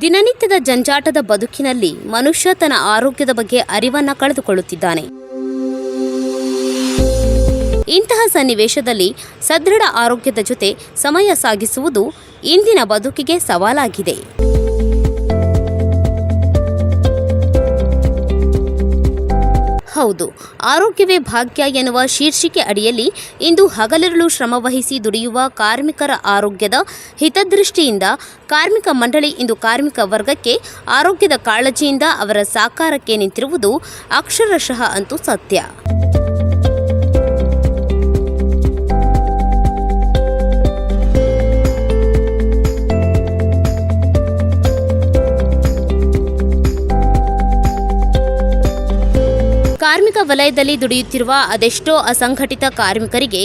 ದಿನನಿತ್ಯದ ಜಂಜಾಟದ ಬದುಕಿನಲ್ಲಿ ಮನುಷ್ಯ ತನ್ನ ಆರೋಗ್ಯದ ಬಗ್ಗೆ ಅರಿವನ್ನ ಕಳೆದುಕೊಳ್ಳುತ್ತಿದ್ದಾನೆ. ಇಂತಹ ಸನ್ನಿವೇಶದಲ್ಲಿ ಸದೃಢ ಆರೋಗ್ಯದ ಜೊತೆ ಸಮಯ ಸಾಗಿಸುವುದು ಇಂದಿನ ಬದುಕಿಗೆ ಸವಾಲಾಗಿದೆ. ಹೌದು. ಆರೋಗ್ಯವೇ ಭಾಗ್ಯ ಎನ್ನುವ ಶೀರ್ಷಿಕೆ ಅಡಿಯಲ್ಲಿ ಇಂದು ಹಗಲಿರುಳು ಶ್ರಮವಹಿಸಿ ದುಡಿಯುವ ಕಾರ್ಮಿಕರ ಆರೋಗ್ಯದ ಹಿತದೃಷ್ಟಿಯಿಂದ ಕಾರ್ಮಿಕ ಮಂಡಳಿ ಇಂದು ಕಾರ್ಮಿಕ ವರ್ಗಕ್ಕೆ ಆರೋಗ್ಯದ ಕಾಳಜಿಯಿಂದ ಅವರ ಸಾಕಾರಕ್ಕೆ ನಿಂತಿರುವುದು ಅಕ್ಷರಶಃ ಅಂತೂ ಸತ್ಯ. ವಲಯದಲ್ಲಿ ದುಡಿಯುತ್ತಿರುವ ಅದೆಷ್ಟೋ ಅಸಂಘಟಿತ ಕಾರ್ಮಿಕರಿಗೆ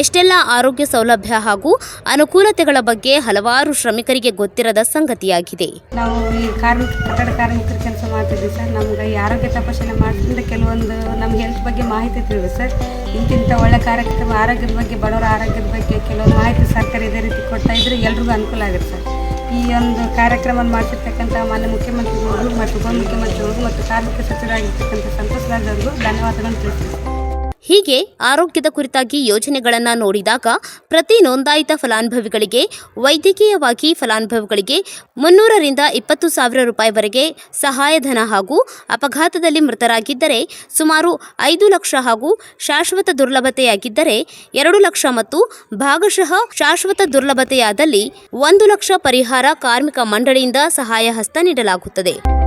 ಎಷ್ಟೆಲ್ಲ ಆರೋಗ್ಯ ಸೌಲಭ್ಯ ಹಾಗೂ ಅನುಕೂಲತೆಗಳ ಬಗ್ಗೆ ಹಲವಾರು ಶ್ರಮಿಕರಿಗೆ ಗೊತ್ತಿರದ ಸಂಗತಿಯಾಗಿದೆ. ನಾವು ಈ ಕಾರ್ಮಿಕ, ಕಟ್ಟಡ ಕಾರ್ಮಿಕರ ಕೆಲಸ ಮಾಡ್ತಿದ್ವಿ ಸರ್. ನಮ್ಗೆ ಈ ಆರೋಗ್ಯ ತಪಾಸಣೆ ಮಾಡೋದ್ರಿಂದ ಕೆಲವೊಂದು ನಮ್ಗೆ ಹೆಲ್ತ್ ಬಗ್ಗೆ ಮಾಹಿತಿ ತಿಳಿದು ಸರ್. ಇಂತಿಂಥ ಒಳ್ಳೆ ಕಾರ್ಯಕ್ರಮ ಆರೋಗ್ಯದ ಬಗ್ಗೆ, ಬಡವರ ಆರೋಗ್ಯದ ಬಗ್ಗೆ ಕೆಲವೊಂದು ಮಾಹಿತಿ ಸರ್ಕಾರ ಇದೇ ರೀತಿ ಕೊಡ್ತಾ ಇದ್ರೆ ಎಲ್ರಿಗೂ ಅನುಕೂಲ ಆಗುತ್ತೆ ಸರ್. ಈ ಒಂದು ಕಾರ್ಯಕ್ರಮವನ್ನು ಮಾಡಿರ್ತಕ್ಕಂಥ ಮಾನ್ಯ ಮುಖ್ಯಮಂತ್ರಿಗಳು ಮತ್ತು ಉಪಮುಖ್ಯಮಂತ್ರಿಗಳು ಮತ್ತು ಕಾರ್ಮಿಕ ಸಚಿವರಾಗಿರ್ತಕ್ಕಂಥ ಸಂತೋಷ್ ರಾಜ್ ಅವರಿಗೂ ಧನ್ಯವಾದಗಳನ್ನು ತಿಳಿಸ್ತೀನಿ. ಹೀಗೆ ಆರೋಗ್ಯದ ಕುರಿತಾಗಿ ಯೋಜನೆಗಳನ್ನು ನೋಡಿದಾಗ ಪ್ರತಿ ನೋಂದಾಯಿತ ಫಲಾನುಭವಿಗಳಿಗೆ, ವೈದ್ಯಕೀಯವಾಗಿ ಫಲಾನುಭವಿಗಳಿಗೆ ಮುನ್ನೂರರಿಂದ ಇಪ್ಪತ್ತು ಸಾವಿರ ರೂಪಾಯಿವರೆಗೆ ಸಹಾಯಧನ ಹಾಗೂ ಅಪಘಾತದಲ್ಲಿ ಮೃತರಾಗಿದ್ದರೆ, ಸುಮಾರು ಐದು ಲಕ್ಷ ಹಾಗೂ ಶಾಶ್ವತ ದುರ್ಲಭತೆಯಾಗಿದ್ದರೆ, ಎರಡು ಲಕ್ಷ ಮತ್ತು ಭಾಗಶಃ ಶಾಶ್ವತ ದುರ್ಲಭತೆಯಾದಲ್ಲಿ ಒಂದು ಲಕ್ಷ ಪರಿಹಾರ ಕಾರ್ಮಿಕ ಮಂಡಳಿಯಿಂದ ಸಹಾಯ ಹಸ್ತ ನೀಡಲಾಗುತ್ತದೆ.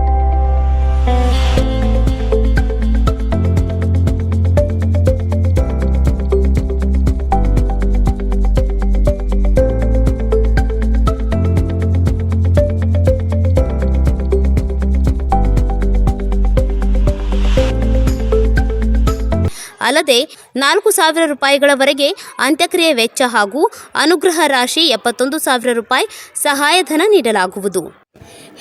ಅಲ್ಲದೆ ನಾಲ್ಕು ಸಾವಿರ ರೂಪಾಯಿಗಳವರೆಗೆ ಅಂತ್ಯಕ್ರಿಯೆ ವೆಚ್ಚ ಹಾಗೂ ಅನುಗ್ರಹ ರಾಶಿ ಎಪ್ಪತ್ತೊಂದು ಸಾವಿರ ರೂಪಾಯಿ ಸಹಾಯಧನ ನೀಡಲಾಗುವುದು.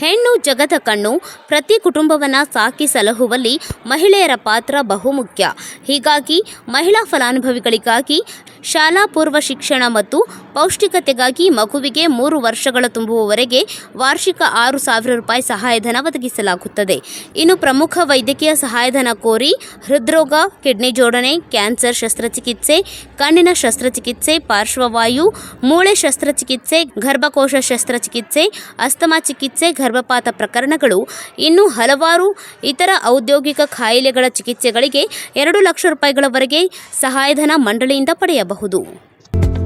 ಹೆಣ್ಣು ಜಗದ ಕಣ್ಣು ಪ್ರತಿ ಕುಟುಂಬವನ್ನು ಸಾಕಿ ಸಲಹುವಲ್ಲಿ ಮಹಿಳೆಯರ ಪಾತ್ರ ಬಹುಮುಖ್ಯ. ಹೀಗಾಗಿ ಮಹಿಳಾ ಫಲಾನುಭವಿಗಳಿಗಾಗಿ ಶಾಲಾ ಪೂರ್ವ ಶಿಕ್ಷಣ ಮತ್ತು ಪೌಷ್ಟಿಕತೆಗಾಗಿ ಮಗುವಿಗೆ ಮೂರು ವರ್ಷಗಳ ತುಂಬುವವರೆಗೆ ವಾರ್ಷಿಕ ಆರು ಸಾವಿರ ರೂಪಾಯಿ ಸಹಾಯಧನ ಒದಗಿಸಲಾಗುತ್ತದೆ. ಇನ್ನು ಪ್ರಮುಖ ವೈದ್ಯಕೀಯ ಸಹಾಯಧನ ಕೋರಿ ಹೃದ್ರೋಗ, ಕಿಡ್ನಿ ಜೋಡಣೆ, ಕ್ಯಾನ್ಸರ್ ಶಸ್ತ್ರಚಿಕಿತ್ಸೆ, ಕಣ್ಣಿನ ಶಸ್ತ್ರಚಿಕಿತ್ಸೆ, ಪಾರ್ಶ್ವವಾಯು, ಮೂಳೆ ಶಸ್ತ್ರಚಿಕಿತ್ಸೆ, ಗರ್ಭಕೋಶ ಶಸ್ತ್ರಚಿಕಿತ್ಸೆ, ಅಸ್ತಮಾ ಚಿಕಿತ್ಸೆ, ಗರ್ಭಪಾತ ಪ್ರಕರಣಗಳು. ಇನ್ನು ಹಲವಾರು ಇತರ ಔದ್ಯೋಗಿಕ ಕಾಯಿಲೆಗಳ ಚಿಕಿತ್ಸೆಗಳಿಗೆ ಎರಡು ಲಕ್ಷ ರೂಪಾಯಿಗಳವರೆಗೆ ಸಹಾಯಧನ ಮಂಡಳಿಯಿಂದ ಪಡೆಯಬಹುದು. 保护。